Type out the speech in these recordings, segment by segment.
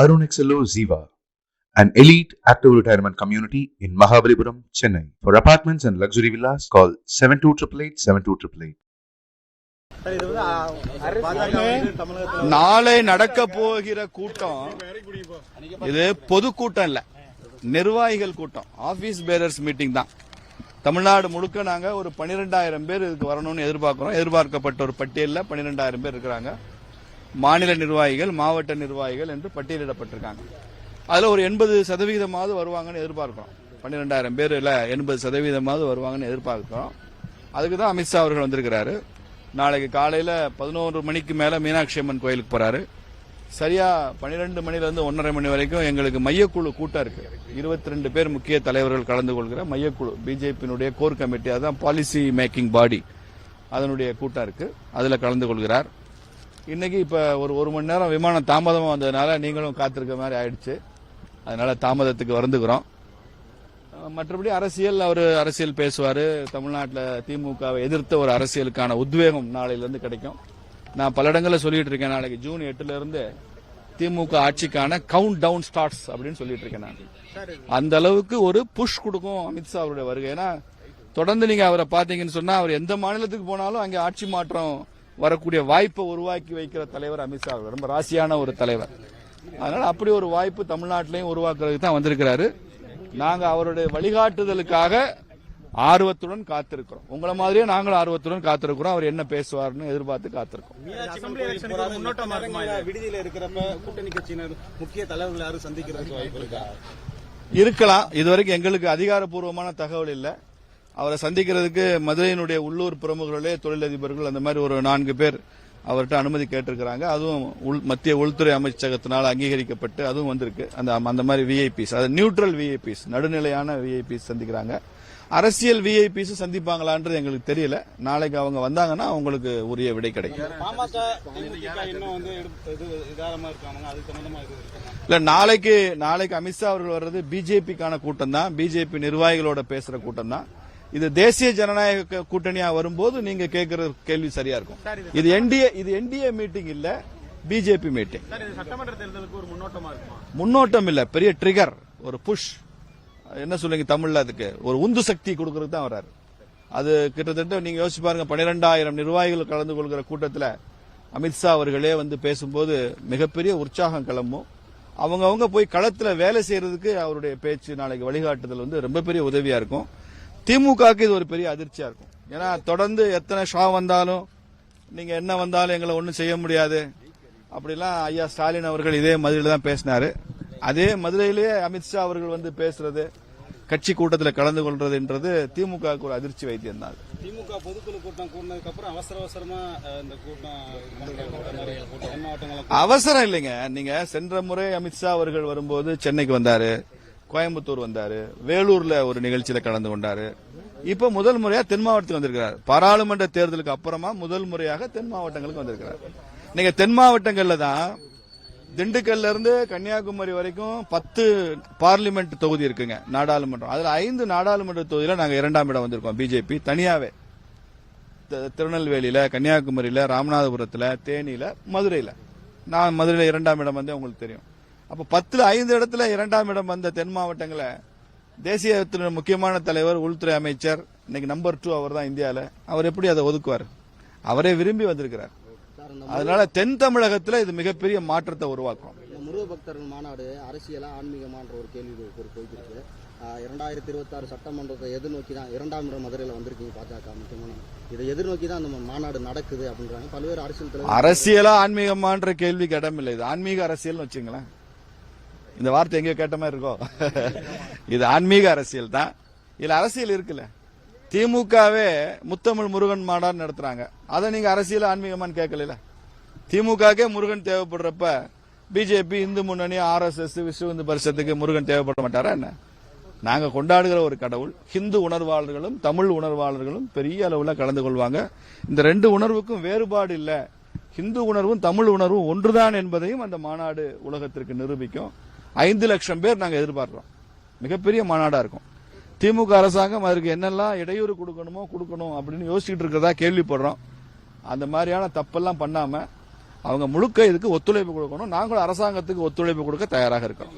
Arun XLO Ziva, an elite active retirement community in Mahabalipuram, Chennai. For apartments and luxury villas, call 72888 72888. Sir இது வந்து ஆ, பாஜக நாளை நடக்க போகிற கூட்டம் இது பொதுக்கூட்டம் இல்ல நிர்வாகிகள் கூட்டம் ஆபீஸ் பேரர்ஸ் மீட்டிங் தான் தமிழ்நாடு முழுக்க நாங்க ஒரு 12000 பேர் இதுக்கு வரணும்னு எதிர்பார்க்கிறோம் எதிர்பார்க்கப்பட்ட ஒரு பட்டியலில் 12000 பேர் இருக்கிறாங்க மாநில நிர்வாகிகள் மாவட்ட நிர்வாகிகள் என்று பட்டியலிடப்பட்டிருக்காங்க. அதில் ஒரு எண்பது சதவீதமாவது வருவாங்கன்னு எதிர்பார்க்கிறோம். 12000 பேர்ல எண்பது சதவீதமாவது வருவாங்கன்னு எதிர்பார்க்கிறோம். அதுக்கு தான் அமித்ஷா அவர்கள் வந்திருக்கிறாரு. நாளைக்கு காலையில் பதினோரு மணிக்கு மேலே மீனாட்சி அம்மன் கோயிலுக்கு போறாரு. சரியா பன்னிரெண்டு மணிலேருந்து ஒன்றரை மணி வரைக்கும் எங்களுக்கு மையக்குழு கூட்டம் இருக்கு. இருபத்தி ரெண்டு பேர் முக்கிய தலைவர்கள் கலந்து கொள்கிற மையக்குழு. பிஜேபியினுடைய கோர் கமிட்டி அதுதான் பாலிசி மேக்கிங் பாடி அதனுடைய கூட்டம் இருக்கு. அதில் கலந்து கொள்கிறார். இன்னைக்கு இப்போ ஒரு ஒரு மணி நேரம் விமானம் தாமதமாக வந்ததுனால நீங்களும் காத்திருக்க மாதிரி ஆயிடுச்சு. அதனால தாமதத்துக்கு வருந்துக்கிறோம். மற்றபடி அரசியல் அவர் அரசியல் பேசுவார். தமிழ்நாட்டில் திமுகவை எதிர்த்த ஒரு அரசியலுக்கான உத்வேகம் நாளையிலேருந்து கிடைக்கும். நான் பல இடங்களில் சொல்லிட்டு இருக்கேன். நாளைக்கு ஜூன் எட்டுலேருந்து திமுக ஆட்சிக்கான கவுண்ட் டவுன் ஸ்டார்ட்ஸ் அப்படின்னு சொல்லிட்டு இருக்கேன் நான். அந்த அளவுக்கு ஒரு புஷ் கொடுக்கும் அமித்ஷா அவருடைய வருகை. ஏன்னா தொடர்ந்து நீங்க அவரை பாத்தீங்கன்னு சொன்னா அவர் எந்த மாநிலத்துக்கு போனாலும் அங்கே ஆட்சி மாற்றம் வரக்கூடிய வாய்ப்பை உருவாக்கி வைக்கிற தலைவர் அமித்ஷா அவர் ரொம்ப ராசியான ஒரு தலைவர். அதனால அப்படி ஒரு வாய்ப்பு தமிழ்நாட்டிலையும் உருவாக்குறதுக்கு தான் வந்திருக்கிறாரு. நாங்க அவருடைய வழிகாட்டுதலுக்காக ஆர்வத்துடன் காத்திருக்கிறோம். உங்களை மாதிரியே நாங்களும் ஆர்வத்துடன் காத்திருக்கிறோம். அவர் என்ன பேசுவார்னு எதிர்பார்த்து காத்திருக்கோம்? விடுதியில இருக்கிறப்ப கூட்டணி கட்சியினர் முக்கிய தலைவர்கள் யாரும் சந்திக்கிறதுக்கு வாய்ப்பு இருக்கா? இருக்கலாம். இதுவரைக்கும் எங்களுக்கு அதிகாரப்பூர்வமான தகவல் இல்ல. அவரை சந்திக்கிறதுக்கு மதுரையினுடைய உள்ளூர் பிரமுகர்களே தொழிலதிபர்கள் அந்த மாதிரி ஒரு நான்கு பேர் அவர்கிட்ட அனுமதி கேட்டிருக்கிறாங்க. அதுவும் மத்திய உள்துறை அமைச்சகத்தினால் அங்கீகரிக்கப்பட்டு அதுவும் வந்திருக்கு. அந்த அந்த மாதிரி விஐபிஸ் அது நியூட்ரல் விஐபிஸ் நடுநிலையான விஐபிஸ் சந்திக்கிறாங்க. அரசியல் விஐபிஸ் சந்திப்பாங்களான்றது எங்களுக்கு தெரியல. நாளைக்கு அவங்க வந்தாங்கன்னா அவங்களுக்கு உரிய விடை கிடைக்கும். இல்ல நாளைக்கு நாளைக்கு அமித்ஷா அவர்கள் வர்றது பிஜேபிக்கான கூட்டம் தான் பிஜேபி நிர்வாகிகளோட பேசுற கூட்டம் தான் இது தேசிய ஜனநாயக கூட்டணியா வரும்போது நீங்க கேட்கிற கேள்வி சரியா இருக்கும். இது என்டிஏ இது என்டிஏ மீட்டிங் இல்ல பிஜேபி மீட்டிங் சட்டமன்ற தேர்தலுக்கு ஒரு முன்னோட்டமா இருக்குமா? முன்னோட்டம் இல்ல பெரிய ட்ரிகர் ஒரு புஷ் என்ன சொல்லுங்க தமிழ்ல அதுக்கு? ஒரு உந்து சக்தி கொடுக்கறதுக்கு தான் வர்றாரு. அது கிட்டத்தட்ட நீங்க யோசிச்சு பாருங்க பன்னிரெண்டாயிரம் நிர்வாகிகள் கலந்து கொள்கிற கூட்டத்துல அமித்ஷா அவர்களே வந்து பேசும்போது மிகப்பெரிய உற்சாகம் கிளம்பும். அவங்க அவங்க போய் களத்துல வேலை செய்யறதுக்கு அவருடைய பேச்சு நாளைக்கு வழிகாட்டுதல் வந்து ரொம்ப பெரிய உதவியா இருக்கும். திமுகவுக்கு இது ஒரு பெரிய அதிர்ச்சியா இருக்கும். ஏன்னா தொடர்ந்து எத்தனை ஷா வந்தாலும் நீங்க என்ன வந்தாலும் எங்களை ஒன்றும் செய்ய முடியாது. அப்படிலாம் ஐயா ஸ்டாலின் அவர்கள் இதே மதுரையில் தான் பேசினாரு. அதே மதுரையிலேயே அமித்ஷா அவர்கள் வந்து பேசுறது கட்சி கூட்டத்தில் கலந்து கொள்றதுன்றது திமுகவுக்கு ஒரு அதிர்ச்சி வைத்தியம் தான். திமுக பொதுக்குழு கூட்டம் கூடினதுக்கு அப்புறம் அவசர அவசரமா இந்த கூட்டம் அவசரம் இல்லைங்க. நீங்க சென்ற முறை அமித்ஷா அவர்கள் வரும்போது சென்னைக்கு வந்தாரு. கோயம்புத்தூர் வந்தாரு வேலூர்ல ஒரு நிகழ்ச்சியில கலந்து கொண்டாரு. இப்ப முதல் முறையா தென் மாவட்டத்துக்கு வந்திருக்கிறார். பாராளுமன்ற தேர்தலுக்கு அப்புறமா முதல் முறையாக தென் மாவட்டங்களுக்கு வந்திருக்கிறார். நீங்க தென் மாவட்டங்கள்ல தான் திண்டுக்கல்ல இருந்து கன்னியாகுமரி வரைக்கும் பத்து பார்லிமெண்ட் தொகுதி இருக்குங்க நாடாளுமன்றம். அதுல ஐந்து நாடாளுமன்ற தொகுதியில நாங்க இரண்டாம் இடம் வந்திருக்கோம் பிஜேபி தனியாவே. திருநெல்வேலியில கன்னியாகுமரியில ராமநாதபுரத்துல தேனியில மதுரையில. நான் மதுரையில இரண்டாம் இடம் வந்து உங்களுக்கு தெரியும். அப்ப பத்துல ஐந்து இடத்துல இரண்டாம் இடம் வந்த தென் மாவட்டங்களை தேசியத்தின் முக்கியமான தலைவர் உள்துறை அமைச்சர் இன்னைக்கு நம்பர் டூ அவர் தான் இந்தியால. அவர் எப்படி அதை ஒதுக்குவார்? அவரே விரும்பி வந்திருக்கிறார். அதனால தென் தமிழகத்துல இது மிகப்பெரிய மாற்றத்தை உருவாக்கும். இந்த முருக பக்தர்கள் மாநாடு அரசியலா ஆன்மீகமான்ற ஒரு கேள்வி போயிருக்கு இரண்டாயிரத்தி இருபத்தாறு சட்டமன்றத்தை எதிர்நோக்கி தான் இரண்டாம் இடம் மதுரையில் வந்திருக்கீங்க பாஜக முக்கியமான. இதை எதிர்நோக்கி தான் அந்த மாநாடு நடக்குது அப்படின்றாங்க. பல்வேறு அரசியல் அரசியலா ஆன்மீகமான்ற கேள்விக்கு இடமில்லை இது ஆன்மீக அரசியல்னு வச்சுங்களேன். இந்த வார்த்தை எங்கேயோ கேட்ட மாதிரி இருக்கோ? இது ஆன்மீக அரசியல் தான். இதுல அரசியல் இருக்குல்ல. திமுகவே முத்தமிழ் முருகன் மாநாடு நடத்துறாங்க. அதை நீங்க அரசியல் ஆன்மீகமான்னு கேட்கல திமுகக்கே முருகன் தேவைப்படுறப்ப பிஜேபி இந்து முன்னணி ஆர்எஸ்எஸ் விஸ்வ இந்து பரிஷத்துக்கு முருகன் தேவைப்பட மாட்டாரா என்ன? நாங்க கொண்டாடுகிற ஒரு கடவுள் ஹிந்து உணர்வாளர்களும் தமிழ் உணர்வாளர்களும் பெரிய அளவில் கலந்து கொள்வாங்க. இந்த ரெண்டு உணர்வுக்கும் வேறுபாடு இல்லை. ஹிந்து உணர்வும் தமிழ் உணர்வும் ஒன்றுதான் என்பதையும் அந்த மாநாடு உலகத்திற்கு நிரூபிக்கும். ஐந்து லட்சம் பேர் நாங்கள் எதிர்பார்க்குறோம். மிகப்பெரிய மாநாடாக இருக்கும். திமுக அரசாங்கம் அதற்கு என்னெல்லாம் இடையூறு கொடுக்கணுமோ கொடுக்கணும் அப்படின்னு யோசிச்சுட்டு இருக்கிறதா கேள்விப்படுறோம். அந்த மாதிரியான தப்பெல்லாம் பண்ணாமல் அவங்க முழுக்க இதுக்கு ஒத்துழைப்பு கொடுக்கணும். நாங்களும் அரசாங்கத்துக்கு ஒத்துழைப்பு கொடுக்க தயாராக இருக்கோம்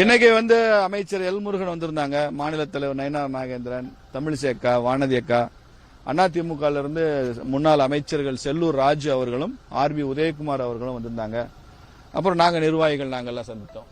இன்னைக்கு வந்து அமைச்சர் எல் முருகன் வந்திருந்தாங்க. மாநில தலைவர் நயனார் நாகேந்திரன் தமிழிசை அக்கா வானதி அக்கா அதிமுக ல இருந்து முன்னாள் அமைச்சர்கள் செல்லூர் ராஜு அவர்களும் ஆர் பி உதயகுமார் அவர்களும் வந்திருந்தாங்க. அப்புறம் நாங்க நிர்வாகிகள் நாங்கெல்லாம் சந்தித்தோம்.